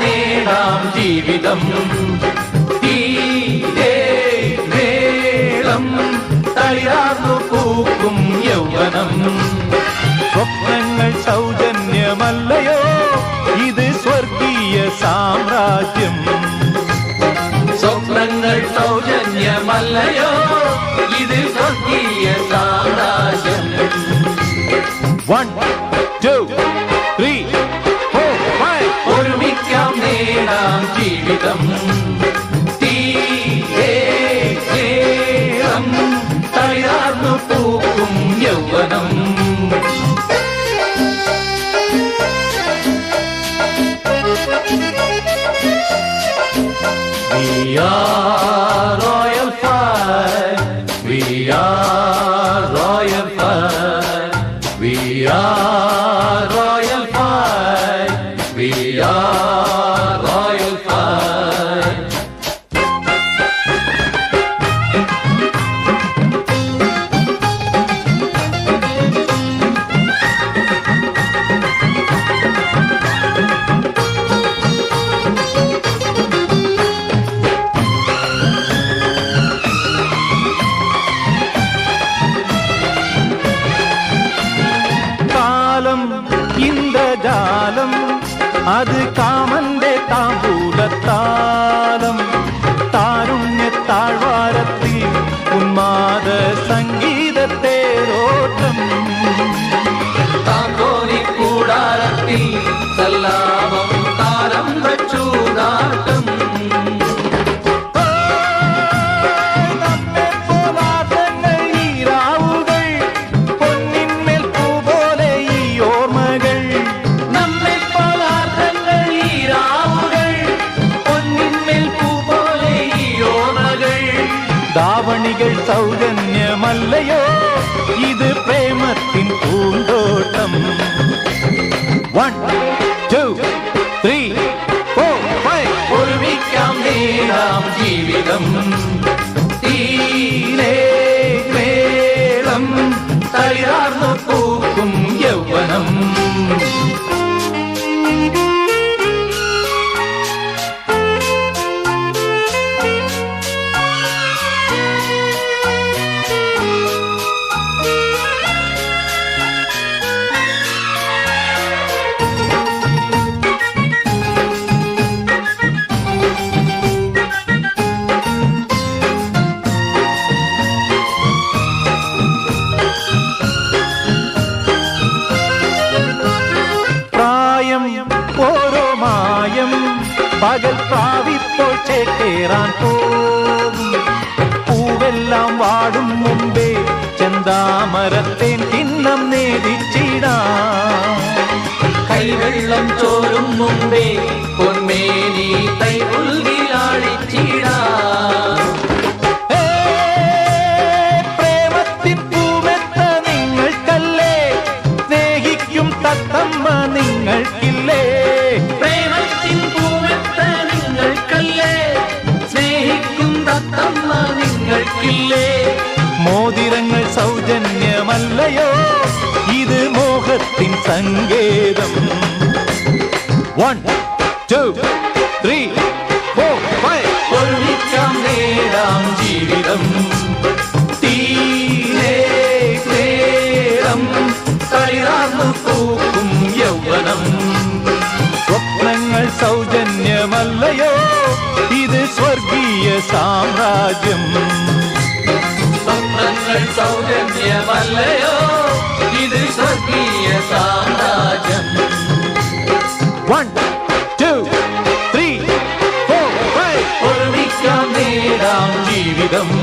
നേടാം ജീവിതം. പൂക്കും യൗവനം. സ്വപ്നങ്ങൾ സൗജന്യമല്ലയോ? ഇത് സ്വർഗീയ സാമ്രാജ്യം. one two three four five ഒരുമിക്കാം നേടാം ജീവിതം തീരെ മേളം തളിരാർന്നു പൂക്കും യൗവനം We are Yeah. ஜாலம் அது கா சௌஜன்யமல்லையோ இது பிரேமத்தின் பூந்தோட்டம். One two three four five ஒருமிக்காம் ஜீவிதம். മായം പകൽ പ്രാവിപ്പോൾ ചേക്കേറാൻ പോകും. പൂവെല്ലാം വാടും മുമ്പേ ചെന്താമരത്തേൻ കിണ്ണം നേടിച്ചിടാം നിങ്ങൾക്കില്ലേ മോതിരങ്ങൾ സൗജന്യമല്ലയോ? ഇത് മോഹത്തിൻ സങ്കേതം. One two three four five ഒരുമിക്കാം നേടാം ജീവിതം. തീരം നേരം കളിറാർന്നു പൂക്കും യൗവനം. സ്വപ്നങ്ങൾ സൗജന്യമല്ലയോ? ഇത് സ്വർഗീയ സാമ്രാജ്യം. மக்கள் சௌஜன்யமல்லையோ? இது சொர்க்கிய சாம்ராஜ்யம். One two three four five ஒருமிக்கம் நேராம் ஜீவிதம்.